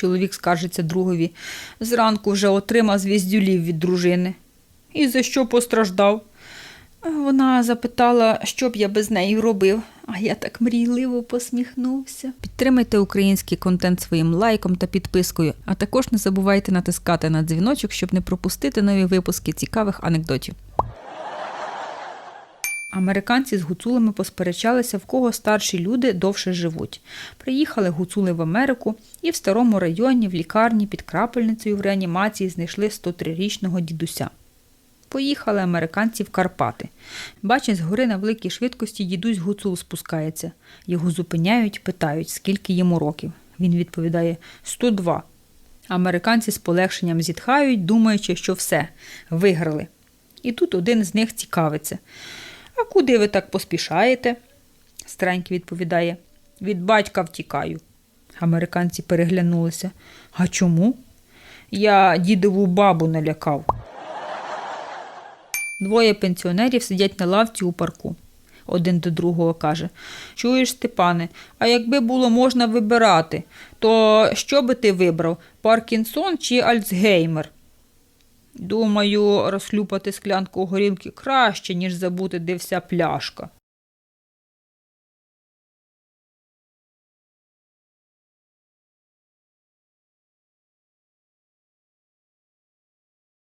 Чоловік скаржиться другові. Зранку вже отримав звіздюлів від дружини. І за що постраждав? Вона запитала, що б я без неї робив, а я так мрійливо посміхнувся. Підтримайте український контент своїм лайком та підпискою, а також не забувайте натискати на дзвіночок, щоб не пропустити нові випуски цікавих анекдотів. Американці з гуцулами посперечалися, в кого старші люди довше живуть. Приїхали гуцули в Америку і в старому районі в лікарні під крапельницею в реанімації знайшли 103-річного дідуся. Поїхали американці в Карпати. Бачать, згори на великій швидкості дідусь гуцул спускається. Його зупиняють, питають, скільки йому років. Він відповідає 102. Американці з полегшенням зітхають, думаючи, що все, виграли. І тут один з них цікавиться. А куди ви так поспішаєте? Старенький відповідає. Від батька втікаю. Американці переглянулися. А чому? Я дідову бабу налякав. Двоє пенсіонерів сидять на лавці у парку. Один до другого каже: Чуєш, Степане, а якби було можна вибирати, то що би ти вибрав? Паркінсон чи Альцгеймер? Думаю, розхлюпати склянку горілки краще, ніж забути, де вся пляшка.